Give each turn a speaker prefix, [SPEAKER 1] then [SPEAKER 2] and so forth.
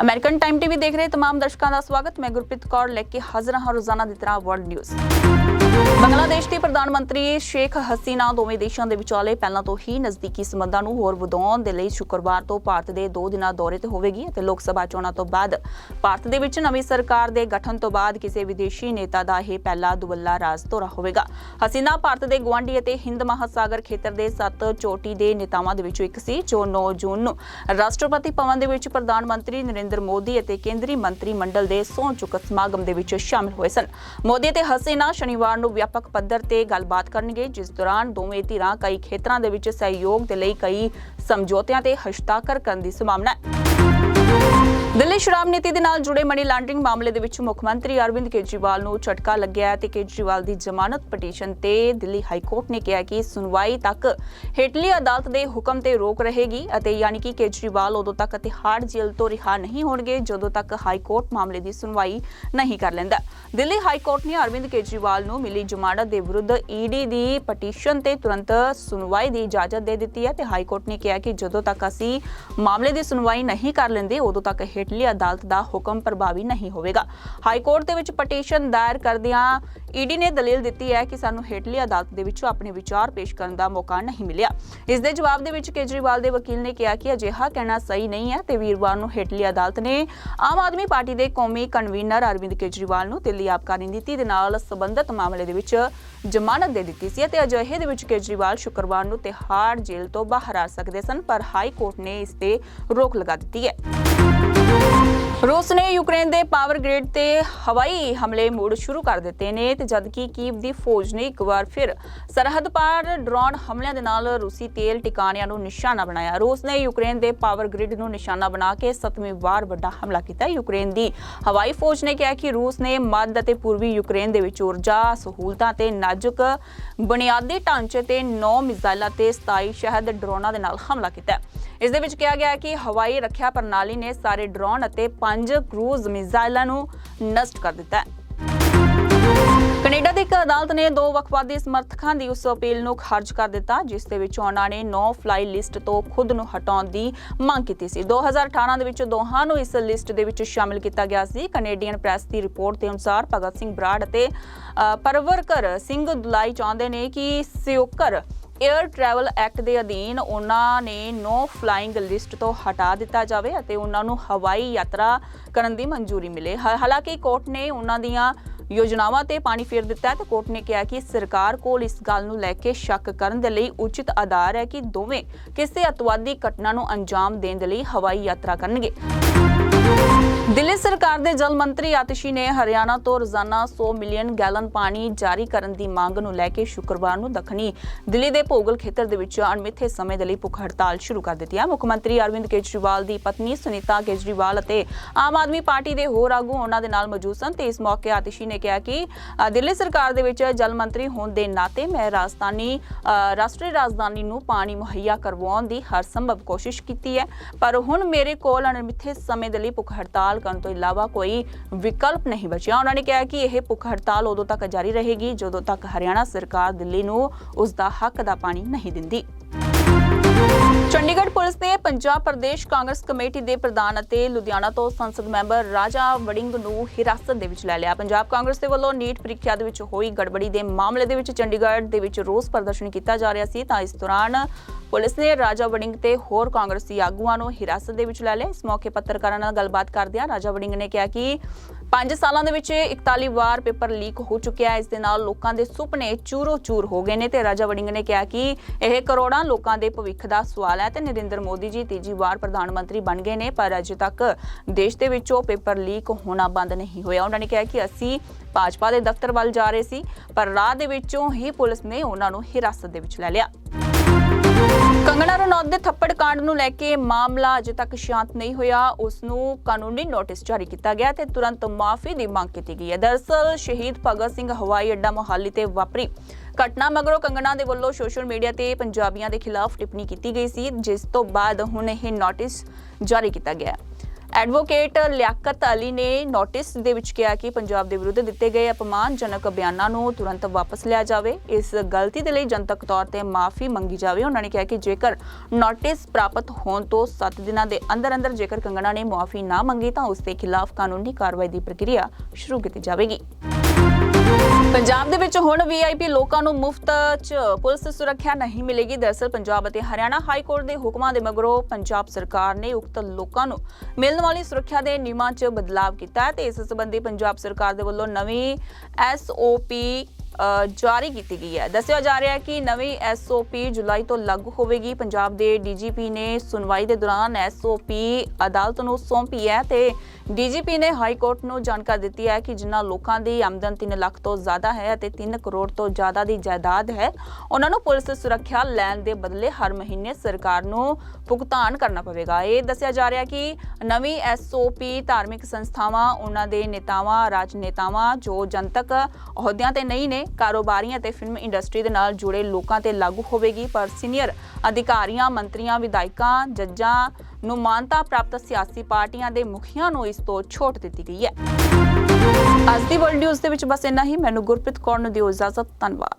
[SPEAKER 1] American time TV ਦੇਖ ਰਹੇ तमाम ਦਰਸ਼ਕਾਂ ਦਾ ਸਵਾਗਤ ਮੈਂ ਗੁਰਪ੍ਰੀਤ ਕੌਰ ਲੈ ਕੇ ਹਾਜ਼ਰ ਹਾਂ ਰੋਜ਼ਾਨਾ ਦੀ ਤਰ੍ਹਾਂ ਵਰਲਡ ਨਿਊਜ਼ ਬੰਗਲਾਦੇਸ਼ ਦੀ ਪ੍ਰਧਾਨ ਮੰਤਰੀ ਸ਼ੇਖ ਹਸੀਨਾ ਦੋਵੇਂ ਦੇਸ਼ਾਂ ਦੇ ਵਿਚਾਲੇ ਪਹਿਲਾਂ ਤੋਂ ਹੀ ਨਜ਼ਦੀਕੀ ਸੰਬੰਧਾਂ ਨੂੰ ਹੋਰ ਵਧਾਉਣ ਦੇ ਲਈ ਸ਼ੁੱਕਰਵਾਰ ਤੋਂ ਭਾਰਤ ਦੇ ਦੋ ਦਿਨਾਂ ਦੌਰੇ ਤੇ ਹੋਵੇਗੀ ਅਤੇ ਲੋਕ ਸਭਾ ਚੋਣਾਂ ਤੋਂ ਬਾਅਦ ਭਾਰਤ ਦੇ ਵਿੱਚ ਨਵੀਂ ਸਰਕਾਰ ਦੇ ਗਠਨ ਤੋਂ ਬਾਅਦ ਕਿਸੇ ਵਿਦੇਸ਼ੀ ਨੇਤਾ ਦਾ ਇਹ ਪਹਿਲਾ ਦੁਵੱਲਾ ਰਾਜ ਦੌਰਾ ਹੋਵੇਗਾ। ਹਸੀਨਾ ਭਾਰਤ ਦੇ ਗਵਾਂਢੀ ਅਤੇ ਹਿੰਦ ਮਹਾਸਾਗਰ ਖੇਤਰ ਦੇ ਸੱਤ ਚੋਟੀ ਦੇ ਨੇਤਾਵਾਂ ਦੇ ਵਿੱਚੋਂ ਇੱਕ ਸੀ, ਜੋ 9 ਜੂਨ ਨੂੰ ਰਾਸ਼ਟਰਪਤੀ ਭਵਨ ਦੇ ਵਿੱਚ ਪ੍ਰਧਾਨ ਮੰਤਰੀ ਨਰਿੰਦਰ ਮੋਦੀ ਅਤੇ ਕੇਂਦਰੀ ਮੰਤਰੀ ਮੰਡਲ ਦੇ ਸਹੁੰ ਚੁੱਕ ਸਮਾਗਮ ਦੇ ਵਿੱਚ ਸ਼ਾਮਲ ਹੋਏ ਸਨ। ਮੋਦੀ ਅਤੇ ਹਸੀਨਾ ਸ਼ਨੀਵਾਰ ਨੂੰ ਵਿਆਪਕ ਪੱਧਰ ਤੇ ਗੱਲਬਾਤ ਕਰਨਗੇ, ਜਿਸ ਦੌਰਾਨ ਦੋਵੇਂ ਧਿਰਾਂ ਕਈ ਖੇਤਰਾਂ ਦੇ ਵਿੱਚ ਸਹਿਯੋਗ ਦੇ ਲਈ ਕਈ ਸਮਝੌਤਿਆਂ ਤੇ ਹਸਤਾਖਰ ਕਰਨ ਦੀ ਸੰਭਾਵਨਾ ਹੈ। ਦਿੱਲੀ ਸ਼ਰਾਬ ਨੀਤੀ ਦੇ ਨਾਲ ਜੁੜੇ ਮਨੀ ਲਾਂਡਰਿੰਗ ਮਾਮਲੇ ਦੇ ਵਿੱਚ ਮੁੱਖ ਮੰਤਰੀ ਅਰਵਿੰਦ ਕੇਜਰੀਵਾਲ ਨੂੰ ਝਟਕਾ ਲੱਗਿਆ ਹੈ ਤੇ ਕੇਜਰੀਵਾਲ ਦੀ ਜ਼ਮਾਨਤ ਪਟੀਸ਼ਨ ਤੇ ਦਿੱਲੀ ਹਾਈ ਕੋਰਟ ਨੇ ਕਿਹਾ ਕਿ ਸੁਣਵਾਈ ਤੱਕ ਹੇਠਲੀ ਅਦਾਲਤ ਦੇ ਹੁਕਮ ਤੇ ਰੋਕ ਰਹੇਗੀ ਅਤੇ ਯਾਨੀ ਕਿ ਕੇਜਰੀਵਾਲ ਉਦੋਂ ਤੱਕ ਤਿਹਾੜ ਜੇਲ੍ਹ ਤੋਂ ਰਿਹਾ ਨਹੀਂ ਹੋਣਗੇ ਜਦੋਂ ਤੱਕ ਹਾਈ ਕੋਰਟ ਮਾਮਲੇ ਦੀ ਸੁਣਵਾਈ ਨਹੀਂ ਕਰ ਲੈਂਦਾ। ਦਿੱਲੀ ਹਾਈ ਕੋਰਟ ਨੇ ਅਰਵਿੰਦ ਕੇਜਰੀਵਾਲ ਨੂੰ ਮਿਲੀ ਜ਼ਮਾਨਤ ਦੇ ਵਿਰੁੱਧ ਈਡੀ ਦੀ ਪਟੀਸ਼ਨ ਤੇ ਤੁਰੰਤ ਸੁਣਵਾਈ ਦੀ ਇਜਾਜ਼ਤ ਦੇ ਦਿੱਤੀ ਹੈ ਤੇ ਹਾਈ ਕੋਰਟ ਨੇ ਕਿਹਾ ਕਿ ਜਦੋਂ ਤੱਕ ਅਸੀਂ ਮਾਮਲੇ ਦੀ ਸੁਣਵਾਈ ਨਹੀਂ ਕਰ ਲੈਂਦੇ, ਉਦੋਂ ਤੱਕ ਹੇਠਲੀ ਅਦਾਲਤ ਦਾ ਹੁਕਮ ਪ੍ਰਭਾਵੀ ਨਹੀਂ ਹੋਵੇਗਾ। ਹਾਈ ਕੋਰਟ ਦੇ ਵਿੱਚ ਪਟੀਸ਼ਨ ਦਾਇਰ ਕਰਦਿਆਂ ਈਡੀ ਨੇ ਦਲੀਲ ਦਿੱਤੀ ਹੈ ਕਿ ਸਾਨੂੰ ਹੇਠਲੀ ਅਦਾਲਤ ਦੇ ਵਿੱਚ ਆਪਣੇ ਵਿਚਾਰ ਪੇਸ਼ ਕਰਨ ਦਾ ਮੌਕਾ ਨਹੀਂ ਮਿਲਿਆ। ਇਸ ਦੇ ਜਵਾਬ ਦੇ ਵਿੱਚ ਕੇਜਰੀਵਾਲ ਦੇ ਵਕੀਲ ਨੇ ਕਿਹਾ ਕਿ ਅਜਿਹਾ ਕਹਿਣਾ ਸਹੀ ਨਹੀਂ ਹੈ ਤੇ ਵੀਰਵਾਰ ਨੂੰ ਹੇਠਲੀ ਅਦਾਲਤ ਨੇ ਆਮ ਆਦਮੀ ਪਾਰਟੀ ਦੇ ਕੌਮੀ ਕਨਵੀਨਰ ਅਰਵਿੰਦ ਕੇਜਰੀਵਾਲ ਨੂੰ ਦਿੱਲੀ ਆਬਕਾਰੀ ਨੀਤੀ ਦੇ ਨਾਲ ਸੰਬੰਧਿਤ ਮਾਮਲੇ ਦੇ ਵਿੱਚ ਜ਼ਮਾਨਤ ਦੇ ਦਿੱਤੀ ਸੀ ਅਤੇ ਅਜਿਹੇ ਦੇ ਵਿੱਚ ਕੇਜਰੀਵਾਲ ਸ਼ੁੱਕਰਵਾਰ ਨੂੰ ਤਿਹਾੜ ਜੇਲ੍ਹ ਤੋਂ ਬਾਹਰ ਆ ਸਕਦੇ ਸਨ, ਪਰ ਹਾਈ ਕੋਰਟ ਨੇ ਇਸ ਤੇ ਰੋਕ ਲਗਾ ਦਿੱਤੀ ਹੈ। you ਰੂਸ ਨੇ ਯੂਕਰੇਨ ਦੇ ਪਾਵਰ ਗ੍ਰਿਡ ਤੇ ਹਵਾਈ ਹਮਲੇ ਮੁੜ ਸ਼ੁਰੂ ਕਰ ਦਿੱਤੇ ਨੇ ਤੇ ਜਦਕਿ ਕੀਵ ਦੀ ਫੌਜ ਨੇ ਇੱਕ ਵਾਰ ਫਿਰ ਸਰਹੱਦ ਪਾਰ ਡਰੋਨ ਹਮਲਿਆਂ ਦੇ ਨਾਲ ਰੂਸੀ ਤੇਲ ਟਿਕਾਣਿਆਂ ਨੂੰ ਨਿਸ਼ਾਨਾ ਬਣਾਇਆ। ਰੂਸ ਨੇ ਯੂਕਰੇਨ ਦੇ ਪਾਵਰ ਗ੍ਰਿਡ ਨੂੰ ਨਿਸ਼ਾਨਾ ਬਣਾ ਕੇ ਸੱਤਵੀਂ ਵਾਰ ਵੱਡਾ ਹਮਲਾ ਕੀਤਾ। ਯੂਕਰੇਨ ਦੀ ਹਵਾਈ ਫੌਜ ਨੇ ਕਿਹਾ ਕਿ ਰੂਸ ਨੇ ਮੱਧ ਅਤੇ ਪੂਰਬੀ ਯੂਕਰੇਨ ਦੇ ਵਿੱਚ ਊਰਜਾ ਸਹੂਲਤਾਂ ਤੇ ਨਾਜ਼ੁਕ ਬੁਨਿਆਦੀ ਢਾਂਚੇ ਤੇ 9 ਮਿਜ਼ਾਈਲਾਂ ਤੇ 27 ਸ਼ਹਿਦ ਡਰੋਨਾਂ ਦੇ ਨਾਲ ਹਮਲਾ ਕੀਤਾ। ਇਸ ਦੇ ਵਿੱਚ ਕਿਹਾ ਗਿਆ ਕਿ ਹਵਾਈ ਰੱਖਿਆ ਪ੍ਰਣਾਲੀ ਨੇ ਸਾਰੇ ਡਰੋਨ ਅਤੇ ਪੰਜ ਕਰੂਜ਼ ਮਿਜ਼ਾਈਲਾਂ ਨੂੰ ਨਸ਼ਟ ਕਰ ਦਿੱਤਾ ਹੈ। ਕੈਨੇਡਾ ਦੀ ਇੱਕ ਅਦਾਲਤ ਨੇ ਦੋ ਵਕਫਵਾਦੀ ਸਮਰਥਕਾਂ ਦੀ ਉਸ ਅਪੀਲ ਨੂੰ ਖਾਰਜ ਕਰ ਦਿੱਤਾ, ਜਿਸ ਦੇ ਵਿੱਚ ਉਹਨਾਂ ਨੇ ਨੋ ਫਲਾਈ ਲਿਸਟ ਤੋਂ ਖੁਦ ਨੂੰ ਹਟਾਉਣ ਦੀ ਮੰਗ ਕੀਤੀ ਸੀ। 2018 ਦੇ ਵਿੱਚ ਦੋਹਾਂ ਨੂੰ ਇਸ ਲਿਸਟ ਦੇ ਵਿੱਚ ਸ਼ਾਮਿਲ ਕੀਤਾ ਗਿਆ ਸੀ। ਕੈਨੇਡੀਅਨ ਪ੍ਰੈਸ ਦੀ ਰਿਪੋਰਟ ਦੇ ਅਨੁਸਾਰ ਭਗਤ ਸਿੰਘ ਬਰਾੜ ਅਤੇ ਪਰਵਰਕਰ ਸਿੰਘ ਦੁਲਾਈ ਚਾਹੁੰਦੇ ਨੇ ਕਿ ਸਿਓਕਰ 에ਅਰ ਟਰੈਵਲ ਐਕਟ ਦੇ ਅਧੀਨ ਉਹਨਾਂ ਨੇ ਨੋ ਫਲਾਈਂਗ ਲਿਸਟ ਤੋਂ ਹਟਾ ਦਿੱਤਾ ਜਾਵੇ ਅਤੇ ਉਹਨਾਂ ਨੂੰ ਹਵਾਈ ਯਾਤਰਾ ਕਰਨ ਦੀ ਮਨਜ਼ੂਰੀ ਮਿਲੇ। ਹਾਲਾਂਕਿ ਕੋਰਟ ਨੇ ਉਹਨਾਂ ਦੀਆਂ ਯੋਜਨਾਵਾਂ ਤੇ ਪਾਣੀ ਫੇਰ ਦਿੱਤਾ ਹੈ ਤੇ ਕੋਰਟ ਨੇ ਕਿਹਾ ਕਿ ਸਰਕਾਰ ਕੋਲ ਇਸ ਗੱਲ ਨੂੰ ਲੈ ਕੇ ਸ਼ੱਕ ਕਰਨ ਦੇ ਲਈ ਉਚਿਤ ਆਧਾਰ ਹੈ ਕਿ ਦੋਵੇਂ ਕਿਸੇ ਅਤਵਾਦੀ ਘਟਨਾ ਨੂੰ ਅੰਜਾਮ ਦੇਣ ਦੇ ਲਈ ਹਵਾਈ ਯਾਤਰਾ ਕਰਨਗੇ। ਦਿੱਲੀ ਸਰਕਾਰ ਦੇ ਜਲ ਮੰਤਰੀ ਆਤਿਸ਼ੀ ਨੇ ਹਰਿਆਣਾ ਤੋਂ ਰੋਜ਼ਾਨਾ 100 ਮਿਲੀਅਨ ਗੈਲਨ ਪਾਣੀ ਜਾਰੀ ਕਰਨ ਦੀ ਮੰਗ ਨੂੰ ਲੈ ਕੇ ਸ਼ੁੱਕਰਵਾਰ ਨੂੰ ਦੱਖਣੀ ਦਿੱਲੀ ਦੇ ਭੋਗਲ ਖੇਤਰ ਦੇ ਵਿੱਚ ਅਣਮਿੱਥੇ ਸਮੇਂ ਦੇ ਲਈ ਭੁੱਖ ਹੜਤਾਲ ਸ਼ੁਰੂ ਕਰ ਦਿੱਤੀ ਹੈ। ਮੁੱਖ ਮੰਤਰੀ ਅਰਵਿੰਦ ਕੇਜਰੀਵਾਲ ਦੀ ਪਤਨੀ ਸੁਨੀਤਾ ਕੇਜਰੀਵਾਲ ਅਤੇ ਆਮ ਆਦਮੀ ਪਾਰਟੀ ਦੇ ਹੋਰ ਆਗੂ ਉਹਨਾਂ ਦੇ ਨਾਲ ਮੌਜੂਦ ਸਨ ਤੇ ਇਸ ਮੌਕੇ ਆਤਿਸ਼ੀ ਨੇ ਕਿਹਾ ਕਿ ਦਿੱਲੀ ਸਰਕਾਰ ਦੇ ਵਿੱਚ ਜਲ ਮੰਤਰੀ ਹੋਣ ਦੇ ਨਾਤੇ ਮੈਂ ਰਾਜਧਾਨੀ ਰਾਸ਼ਟਰੀ ਰਾਜਧਾਨੀ ਨੂੰ ਪਾਣੀ ਮੁਹੱਈਆ ਕਰਵਾਉਣ ਦੀ ਹਰ ਸੰਭਵ ਕੋਸ਼ਿਸ਼ ਕੀਤੀ ਹੈ, ਪਰ ਹੁਣ ਮੇਰੇ ਕੋਲ ਅਣਮਿੱਥੇ ਸਮੇਂ ਦੇ ਲਈ ਭੁੱਖ ਹੜਤਾਲ ਕਰਨ ਤੋਂ ਇਲਾਵਾ ਕੋਈ ਵਿਕਲਪ ਨਹੀਂ ਬਚਿਆ। ਉਹਨਾਂ ਨੇ ਕਿਹਾ ਕਿ ਇਹ ਭੁੱਖ ਹੜਤਾਲ ਉਦੋਂ ਤੱਕ ਜਾਰੀ ਰਹੇਗੀ ਜਦੋਂ ਤੱਕ ਹਰਿਆਣਾ ਸਰਕਾਰ ਦਿੱਲੀ ਨੂੰ ਉਸ ਦਾ ਹੱਕ ਦਾ ਪਾਣੀ ਨਹੀਂ ਦਿੰਦੀ। ਚੰਡੀਗੜ੍ਹ ਪੁਲਿਸ ਨੇ ਪੰਜਾਬ ਪ੍ਰਦੇਸ਼ ਕਾਂਗਰਸ ਕਮੇਟੀ ਦੇ ਪ੍ਰਧਾਨ ਅਤੇ ਲੁਧਿਆਣਾ ਤੋਂ ਸੰਸਦ ਮੈਂਬਰ ਰਾਜਾ ਵੜਿੰਗ ਨੂੰ ਹਿਰਾਸਤ ਦੇ ਵਿੱਚ ਲੈ ਲਿਆ। ਪੰਜਾਬ ਕਾਂਗਰਸ ਦੇ ਵੱਲੋਂ ਨੀਟ ਪ੍ਰੀਖਿਆ ਦੇ ਵਿੱਚ ਹੋਈ ਗੜਬੜੀ ਦੇ ਮਾਮਲੇ ਦੇ ਵਿੱਚ ਚੰਡੀਗੜ੍ਹ ਦੇ ਵਿੱਚ ਰੋਸ ਪ੍ਰਦਰਸ਼ਨ ਕੀਤਾ ਜਾ ਰਿਹਾ ਸੀ ਤਾਂ ਇਸ ਦੌਰਾਨ ਪੁਲਿਸ ਨੇ ਰਾਜਾ ਵੜਿੰਗ ਤੇ ਹੋਰ ਕਾਂਗਰਸੀ ਆਗੂਆਂ ਨੂੰ ਹਿਰਾਸਤ ਦੇ ਵਿੱਚ ਲੈ ਲਿਆ। ਇਸ ਮੌਕੇ ਪੱਤਰਕਾਰਾਂ ਨਾਲ ਗੱਲਬਾਤ ਕਰਦਿਆਂ ਰਾਜਾ ਵੜਿੰਗ ਨੇ ਕਿਹਾ ਕਿ 5 ਸਾਲਾਂ ਦੇ ਵਿੱਚ 41 ਵਾਰ ਪੇਪਰ ਲੀਕ ਹੋ ਚੁੱਕਿਆ ਹੈ। ਇਸ ਦੇ ਨਾਲ ਲੋਕਾਂ ਦੇ ਸੁਪਨੇ ਚੂਰੋ ਚੂਰ ਹੋ ਗਏ ਨੇ ਤੇ ਰਾਜਾ ਵੜਿੰਗ ਨੇ ਕਿਹਾ ਕਿ ਇਹ ਕਰੋੜਾਂ ਲੋਕਾਂ ਦੇ ਭਵਿੱਖ ਦਾ ਸਵਾਲ ਹੈ ਤੇ ਨਰਿੰਦਰ ਮੋਦੀ ਜੀ ਤੀਜੀ ਵਾਰ ਪ੍ਰਧਾਨ ਮੰਤਰੀ ਬਣ ਗਏ ਨੇ, ਪਰ ਅਜੇ ਤੱਕ ਦੇਸ਼ ਦੇ ਵਿੱਚੋਂ ਪੇਪਰ ਲੀਕ ਹੋਣਾ ਬੰਦ ਨਹੀਂ ਹੋਇਆ। ਉਹਨਾਂ ਨੇ ਕਿਹਾ ਕਿ ਅਸੀਂ ਭਾਜਪਾ ਦੇ ਦਫ਼ਤਰ ਵੱਲ ਜਾ ਰਹੇ ਸੀ, ਪਰ ਰਾਹ ਦੇ ਵਿੱਚੋਂ ਹੀ ਪੁਲਿਸ ਨੇ ਉਹਨਾਂ ਨੂੰ ਹਿਰਾਸਤ ਦੇ ਵਿੱਚ ਲੈ ਲਿਆ। ਕੰਗਣਾ ਰਣੌਤ ਦੇ ਥੱਪੜ ਕਾਂਡ ਨੂੰ ਲੈ ਕੇ ਮਾਮਲਾ ਅਜੇ ਤੱਕ ਸ਼ਾਂਤ ਨਹੀਂ ਹੋਇਆ। ਉਸ ਨੂੰ ਕਾਨੂੰਨੀ ਨੋਟਿਸ ਜਾਰੀ ਕੀਤਾ ਗਿਆ ਤੇ ਤੁਰੰਤ ਮਾਫੀ ਦੀ ਮੰਗ ਕੀਤੀ ਗਈ ਹੈ। ਦਰਅਸਲ, ਸ਼ਹੀਦ ਭਗਤ ਸਿੰਘ ਹਵਾਈ ਅੱਡਾ ਮੋਹਾਲੀ ਤੇ ਵਾਪਰੀ ਘਟਨਾ ਮਗਰੋਂ ਕੰਗਣਾ ਦੇ ਵੱਲੋਂ ਸੋਸ਼ਲ ਮੀਡੀਆ ਤੇ ਪੰਜਾਬੀਆਂ ਦੇ ਖਿਲਾਫ ਟਿੱਪਣੀ ਕੀਤੀ ਗਈ ਸੀ, ਜਿਸ ਤੋਂ ਬਾਅਦ ਹੁਣ ਇਹ ਨੋਟਿਸ ਜਾਰੀ ਕੀਤਾ ਗਿਆ ਹੈ। ਐਡਵੋਕੇਟ ਲਿਆਕਤ ਅਲੀ ਨੇ ਨੋਟਿਸ ਦੇ ਵਿੱਚ ਕਿਹਾ ਕਿ ਪੰਜਾਬ ਦੇ ਵਿਰੁੱਧ ਦਿੱਤੇ ਗਏ ਅਪਮਾਨਜਨਕ ਬਿਆਨਾਂ ਨੂੰ ਤੁਰੰਤ ਵਾਪਸ ਲਿਆ ਜਾਵੇ। ਇਸ ਗਲਤੀ ਦੇ ਲਈ ਜਨਤਕ ਤੌਰ ਤੇ ਮਾਫੀ ਮੰਗੀ ਜਾਵੇ। ਉਹਨਾਂ ਨੇ ਕਿਹਾ ਕਿ ਜੇਕਰ ਨੋਟਿਸ ਪ੍ਰਾਪਤ ਹੋਣ ਤੋਂ 7 ਦਿਨਾਂ ਦੇ ਅੰਦਰ ਅੰਦਰ ਜੇਕਰ ਕੰਗਣਾ ਨੇ ਮਾਫੀ ਨਾ ਮੰਗੀ ਤਾਂ ਉਸ ਦੇ ਖਿਲਾਫ ਕਾਨੂੰਨੀ ਕਾਰਵਾਈ ਦੀ ਪ੍ਰਕਿਰਿਆ ਸ਼ੁਰੂ ਕੀਤੀ ਜਾਵੇਗੀ। ਪੰਜਾਬ ਦੇ ਵਿੱਚ ਹੁਣ ਵੀਆਈਪੀ ਲੋਕਾਂ ਨੂੰ ਮੁਫਤ 'ਚ ਪੁਲਿਸ ਸੁਰੱਖਿਆ ਨਹੀਂ ਮਿਲੇਗੀ। ਦਰਅਸਲ ਪੰਜਾਬ ਅਤੇ ਹਰਿਆਣਾ ਹਾਈ ਕੋਰਟ ਦੇ ਹੁਕਮਾਂ ਦੇ ਮਗਰੋਂ ਪੰਜਾਬ ਸਰਕਾਰ ਨੇ ਉਕਤ ਲੋਕਾਂ ਨੂੰ ਮਿਲਣ ਵਾਲੀ ਸੁਰੱਖਿਆ ਦੇ ਨਿਯਮਾਂ 'ਚ ਬਦਲਾਅ ਕੀਤਾ ਹੈ ਤੇ ਇਸ ਸੰਬੰਧੀ ਪੰਜਾਬ ਸਰਕਾਰ ਦੇ ਵੱਲੋਂ ਨਵੀਂ ਐਸਓਪੀ ਜਾਰੀ ਕੀਤੀ ਗਈ ਹੈ। ਦੱਸਿਆ ਜਾ ਰਿਹਾ ਹੈ ਕਿ ਨਵੀਂ ਐਸਓਪੀ ਜੁਲਾਈ ਤੋਂ ਲਾਗੂ ਹੋਵੇਗੀ। ਪੰਜਾਬ ਦੇ ਡੀਜੀਪੀ ਨੇ ਸੁਣਵਾਈ ਦੇ ਦੌਰਾਨ ਐਸਓਪੀ ਅਦਾਲਤ ਨੂੰ ਸੌਂਪੀ ਹੈ ਤੇ ਡੀਜੀਪੀ ਨੇ ਹਾਈ ਕੋਰਟ ਨੂੰ ਜਾਣਕਾਰੀ ਦਿੱਤੀ ਹੈ ਕਿ ਜਿਨ੍ਹਾਂ ਲੋਕਾਂ ਦੀ ਆਮਦਨ 3 ਲੱਖ ਤੋਂ ਜ਼ਿਆਦਾ ਹੈ ਅਤੇ 3 ਕਰੋੜ ਤੋਂ ਜ਼ਿਆਦਾ ਦੀ ਜਾਇਦਾਦ ਹੈ, ਉਹਨਾਂ ਨੂੰ ਪੁਲਿਸ ਸੁਰੱਖਿਆ ਲੈਣ ਦੇ ਬਦਲੇ ਹਰ ਮਹੀਨੇ ਸਰਕਾਰ ਨੂੰ ਭੁਗਤਾਨ ਕਰਨਾ ਪਵੇਗਾ। ਇਹ ਦੱਸਿਆ ਜਾ ਰਿਹਾ ਕਿ ਨਵੀਂ ਐਸਓਪੀ ਧਾਰਮਿਕ ਸੰਸਥਾਵਾਂ, ਉਹਨਾਂ ਦੇ ਨੇਤਾਵਾਂ, ਰਾਜਨੇਤਾਵਾਂ, ਜੋ ਜਨਤਕ ਅਹੁਦਿਆਂ ਤੇ ਨਹੀਂ ਨੇ, ਕਾਰੋਬਾਰੀਆਂ ਤੇ ਫਿਲਮ ਇੰਡਸਟਰੀ ਦੇ ਨਾਲ ਜੁੜੇ ਲੋਕਾਂ ਤੇ ਲਾਗੂ ਹੋਵੇਗੀ, ਪਰ ਸੀਨੀਅਰ ਅਧਿਕਾਰੀਆਂ, ਮੰਤਰੀਆਂ, ਵਿਧਾਇਕਾਂ, ਜੱਜਾਂ ਨੂੰ ਮਾਨਤਾ ਪ੍ਰਾਪਤ ਸਿਆਸੀ ਪਾਰਟੀਆਂ ਦੇ ਮੁਖੀਆਂ ਨੂੰ ਇਸ ਤੋਂ ਛੋਟ ਦਿੱਤੀ ਗਈ ਹੈ। ਅੱਜ ਦੀ ਵਰਲਡ ਨਿਊਜ਼ ਦੇ ਵਿੱਚ ਬਸ ਇੰਨਾ ਹੀ। ਮੈਨੂੰ ਗੁਰਪ੍ਰੀਤ ਕੌਰ ਨੂੰ ਦਿਓ ਇਜਾਜ਼ਤ। ਧੰਨਵਾਦ।